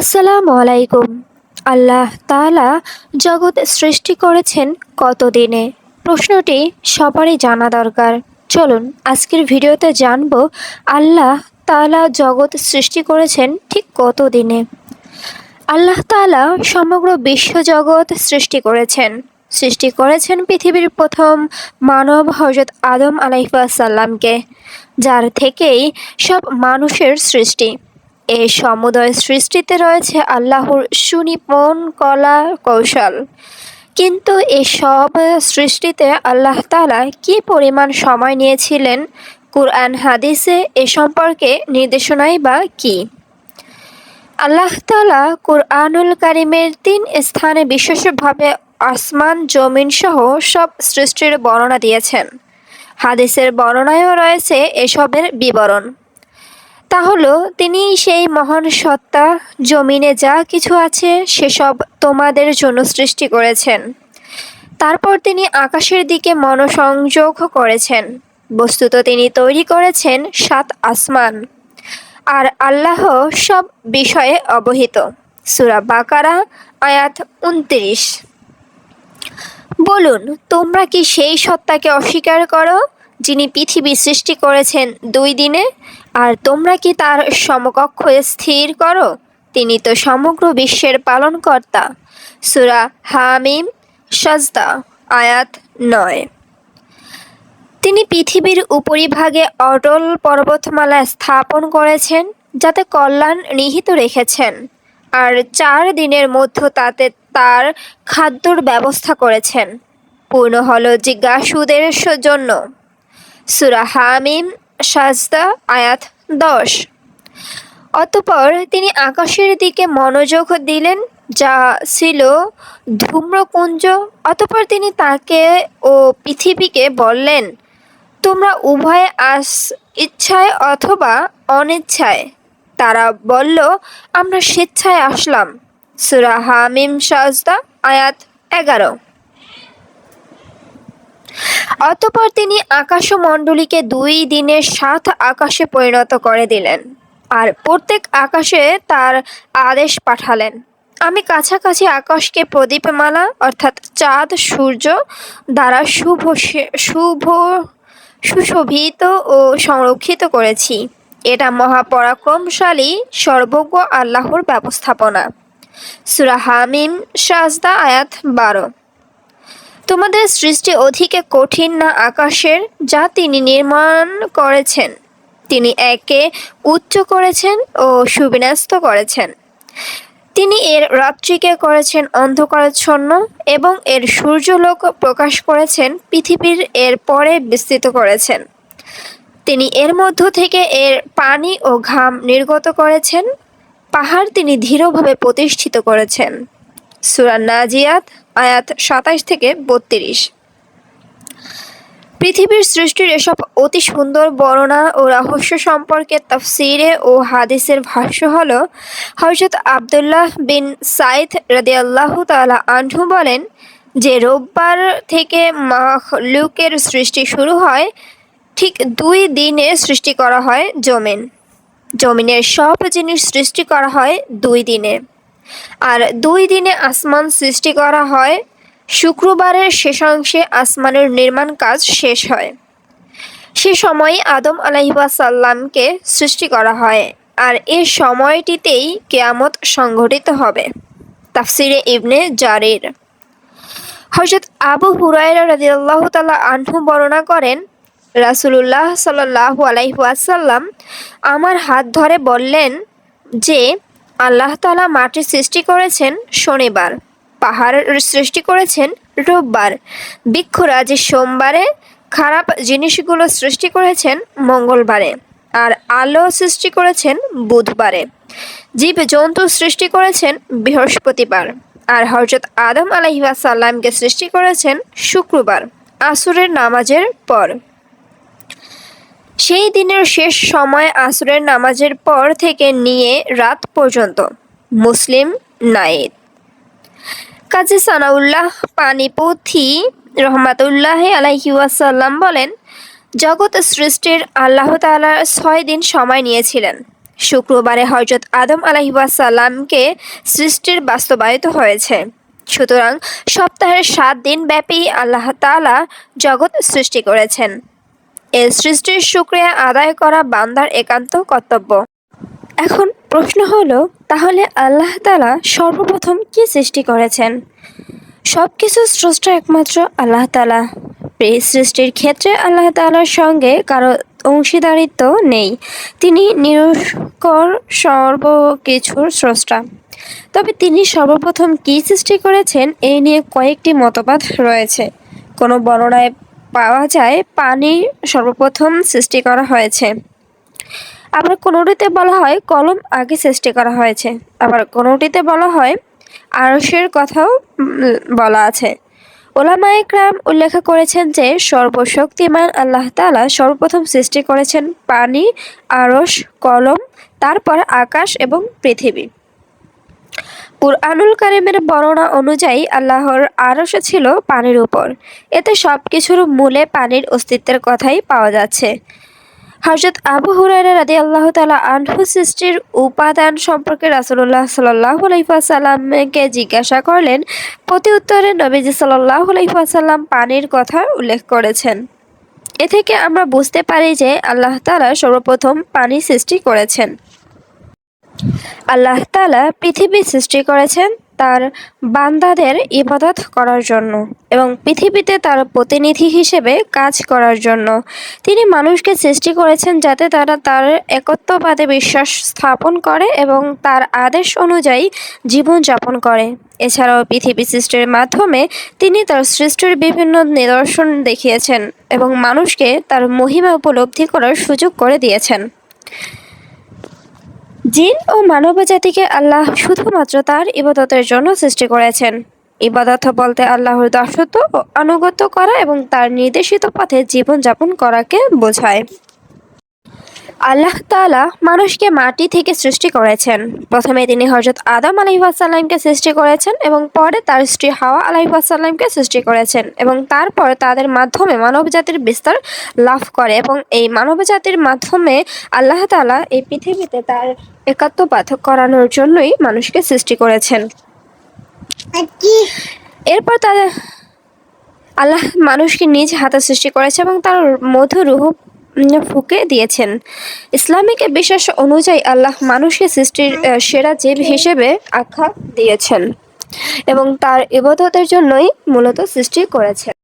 আসসালামু আলাইকুম। আল্লাহ তাআলা জগৎ সৃষ্টি করেছেন কত দিনে প্রশ্নটি সবারই জানা দরকার। চলুন আজকের ভিডিওতে জানব আল্লাহ তালা জগৎ সৃষ্টি করেছেন ঠিক কত দিনে আল্লাহ তাআলা সমগ্র বিশ্বজগৎ সৃষ্টি করেছেন। সৃষ্টি করেছেন পৃথিবীর প্রথম মানব হজরত আদম আলাইসাল্লামকে যার থেকেই সব মানুষের সৃষ্টি। এই সমুদয় সৃষ্টিতে রয়েছে আল্লাহর সুনিপন কলা কৌশল। কিন্তু এসব সৃষ্টিতে আল্লাহ তালা কী পরিমাণ সময় নিয়েছিলেন? কুরআন, হাদিসে এ সম্পর্কে নির্দেশনাই বা কী? আল্লাহ তাআলা কুরআনুল কারিমের তিন স্থানে বিশেষভাবে আসমান, জমিন সহ সব সৃষ্টির বর্ণনা দিয়েছেন। হাদিসের বর্ণনায়ও রয়েছে এসবের বিবরণ। তা হলো তিনি সেই মহান সত্তা, জমিনে যা কিছু আছে সেসব তোমাদের জন্য সৃষ্টি করেছেন। তারপর তিনি আকাশের দিকে মনোসংযোগ করেছেন। বস্তুত তিনি তৈরি করেছেন সাত আসমান। আর আল্লাহ সব বিষয়ে অবহিত। সুরা বাকারা, আয়াত উনত্রিশ। বলুন, তোমরা কি সেই সত্তাকে অস্বীকার করো, যিনি পৃথিবী সৃষ্টি করেছেন দুই দিনে? আর তোমরা কি তার সমকক্ষ স্থির করো? তিনি তো সমগ্র বিশ্বের পালনকর্তা। সুরা হামিম, সাজদা, আয়াত নয়। তিনি পৃথিবীর উপরিভাগে অটল পর্বতমালা স্থাপন করেছেন, যাতে কল্যাণ নিহিত রেখেছেন, আর চার দিনের মধ্যে তাতে তার খাদ্যর ব্যবস্থা করেছেন। পূর্ণ হল জিজ্ঞাসুদের জন্য। সুরা হামিম সাজদা আয়াত দশ। অতপর তিনি আকাশের দিকে মনোযোগ দিলেন, যা ছিল ধূম্রকুঞ্জ। অতপর তিনি তাকে ও পৃথিবীকে বললেন, তোমরা উভয় আস ইচ্ছায় অথবা অনিচ্ছায়। তারা বলল, আমরা স্বেচ্ছায় আসলাম। সুরা হামিম, সাজদা আয়াত এগারো। অতপর তিনি আকাশমণ্ডলীকে দুই দিনের সাত আকাশে পরিণত করে দিলেন। আর প্রত্যেক আকাশে তার আদেশ পাঠালেন। আমি কাছাকাছি আকাশকে প্রদীপমালা, অর্থাৎ চাঁদ, সূর্য দ্বারা শুভ শুভ, সুশোভিত ও সংরক্ষিত করেছি। এটা মহাপরাক্রমশালী, সর্বজ্ঞ আল্লাহর ব্যবস্থাপনা। সুরাহামিম সাজদা, আয়াত বারো। তোমাদের সৃষ্টি অধিকে কঠিন না আকাশের, যা তিনি নির্মাণ করেছেন। তিনি একে উচ্চ করেছেন ও সুবিন্যস্ত করেছেন। তিনি এর রাত্রিকে করেছেন অন্ধকারাচ্ছন্ন এবং এর সূর্যলোক প্রকাশ করেছেন পৃথিবীর এর পরে বিস্তৃত করেছেন। তিনি এর মধ্য থেকে এর পানি ও ঘাম নির্গত করেছেন। পাহাড় তিনি ধীরভাবে প্রতিষ্ঠিত করেছেন। সুরান নাজিয়াত, আয়াত সাতাইশ থেকে বত্রিশ। পৃথিবীর সৃষ্টির এসব অতি সুন্দর বর্ণনা ও রহস্য সম্পর্কে তফসিরে ও হাদিসের ভাষ্য হল হজরত আবদুল্লাহ বিন সাইদ রদিয়াল্লাহ তালা আনহু বলেন যে রোববার থেকে মাহলুকের সৃষ্টি শুরু হয়, ঠিক দুই দিনে সৃষ্টি করা হয় জমিন। জমিনের সব জিনিস সৃষ্টি করা হয় দুই দিনে। আর দুই দিনে আসমান সৃষ্টি করা হয়। শুক্রবারের শেষাংশে আসমানের নির্মাণ কাজ শেষ হয়। সে সময় আদম আলাইসাল্লামকে সৃষ্টি করা হয় আর এ সময়টিতেই কেয়ামত সংঘটিত হবে, তাফসিরে ইবনে জারির। হজরত আবু হুরায়রা রাজিয়াল্লাহ তালা আনহু বর্ণনা করেন, রাসুলুল্লাহ সাল্লাহ আলাইহাসাল্লাম আমার হাত ধরে বললেন যে আল্লাহ তালা মাটি সৃষ্টি করেছেন শনিবার, পাহাড় সৃষ্টি করেছেন রোববার। বৃক্ষরাজি সোমবারে খারাপ জিনিসগুলো সৃষ্টি করেছেন মঙ্গলবারে, আর আলো সৃষ্টি করেছেন বুধবারে। জীব জন্তু সৃষ্টি করেছেন বৃহস্পতিবার, আর হজরত আদম আলহিবাসাল্লামকে সৃষ্টি করেছেন শুক্রবার, আসুরের নামাজের পর। সেই দিনের শেষ সময় আসরের নামাজের পর থেকে নিয়ে রাত পর্যন্ত মুসলিম নাইদ কাজী সানাউল্লাহ পানিপথি রহমাতুল্লাহ আলাইহি ওয়াসাল্লাম বলেন, জগৎ সৃষ্টির আল্লাহ তাআলা ছয় দিন সময় নিয়েছিলেন। শুক্রবারে হজরত আদম আলাহিবাসাল্লামকে সৃষ্টির বাস্তবায়িত হয়েছে। সুতরাং সপ্তাহের সাত দিন ব্যাপী আল্লাহ তাআলা জগৎ সৃষ্টি করেছেন। এই সৃষ্টির শুক্রিয়া আদায় করা বান্দার একান্ত কর্তব্য। এখন প্রশ্ন হলো, তাহলে আল্লাহ তাআলা সর্বপ্রথম কি সৃষ্টি করেছেন? সব কিছু স্রষ্টা একমাত্র আল্লাহ তালা সৃষ্টির ক্ষেত্রে আল্লাহ তালার সঙ্গে কারও অংশীদারিত্ব নেই। তিনি নিরস্কর সর্বকিছুর স্রষ্টা। তবে তিনি সর্বপ্রথম কী সৃষ্টি করেছেন এই নিয়ে কয়েকটি মতবাদ রয়েছে। কোনো বর্ণনায় পাওয়া যায় পানি সর্বপ্রথম সৃষ্টি করা হয়েছে। আবার কোনোটিতে বলা হয় কলম আগে সৃষ্টি করা হয়েছে। আবার কোনোটিতে বলা হয় আরশের কথাও বলা আছে। ওলামা ইকরাম উল্লেখ করেছেন যে, সর্বশক্তিমান আল্লাহ তাআলা সর্বপ্রথম সৃষ্টি করেছেন পানি, আরশ, কলম, তারপর আকাশ এবং পৃথিবী। কুরআনুল কারিমের বর্ণনা অনুযায়ী আল্লাহর আরশ ছিল পানির উপর। এতে সব কিছুর মূলে পানির অস্তিত্বের কথাই পাওয়া যাচ্ছে। হজরত আবু হুরায়রা রাদি আল্লাহ তালা আনহু সৃষ্টির উপাদান সম্পর্কে রাসুল্লাহ সাল্লাহ আলাইসাল্লামকে জিজ্ঞাসা করলেন, প্রতি উত্তরে নবীজি সাল্লাহ আলাইসাল্লাম পানির কথা উল্লেখ করেছেন। এ থেকে আমরা বুঝতে পারি যে আল্লাহ তালা সর্বপ্রথম পানি সৃষ্টি করেছেন। আল্লাহ তালা পৃথিবী সৃষ্টি করেছেন তার বান্দাদের ইবাদত করার জন্য এবং পৃথিবীতে তার প্রতিনিধি হিসেবে কাজ করার জন্য। তিনি মানুষকে সৃষ্টি করেছেন যাতে তারা তার একত্ববাদে বিশ্বাস স্থাপন করে এবং তার আদেশ অনুযায়ী জীবনযাপন করে। এছাড়াও পৃথিবী সৃষ্টির মাধ্যমে তিনি তার সৃষ্টির বিভিন্ন নিদর্শন দেখিয়েছেন এবং মানুষকে তার মহিমা উপলব্ধি করার সুযোগ করে দিয়েছেন। জিন ও মানব জাতিকে আল্লাহ শুধুমাত্র তার ইবাদতের জন্য সৃষ্টি করেছেন। ইবাদত বলতে আল্লাহর দাসত্ব ও আনুগত্য করা এবং তার নির্দেশিত পথে জীবনযাপন করাকে বোঝায়। আল্লাহ তাআলা মানুষকে মাটি থেকে সৃষ্টি করেছেন। প্রথমে তিনি হজরত আদম আলাইসাল্লামকে সৃষ্টি করেছেন এবং পরে তার স্ত্রী হাওয়া আলাইসাল্লামকে সৃষ্টি করেছেন এবং তারপর তাদের মাধ্যমে মানবজাতির বিস্তার লাভ করে এবং এই মানবজাতির মাধ্যমে আল্লাহ তাআলা এই পৃথিবীতে তার একাত্মবাদ করানোর জন্যই মানুষকে সৃষ্টি করেছেন। এরপর তাদের আল্লাহ মানুষকে নিজ হাতে সৃষ্টি করেছে এবং তার মধু উম, ফুঁকে দিয়েছেন। ইসলামিক বিশ্বাস অনুযায়ী আল্লাহ মানুষকে সৃষ্টির সেরা জীব হিসেবে আখ্যা দিয়েছেন এবং তার ইবাদতের জন্যই মূলত সৃষ্টি করেছেন।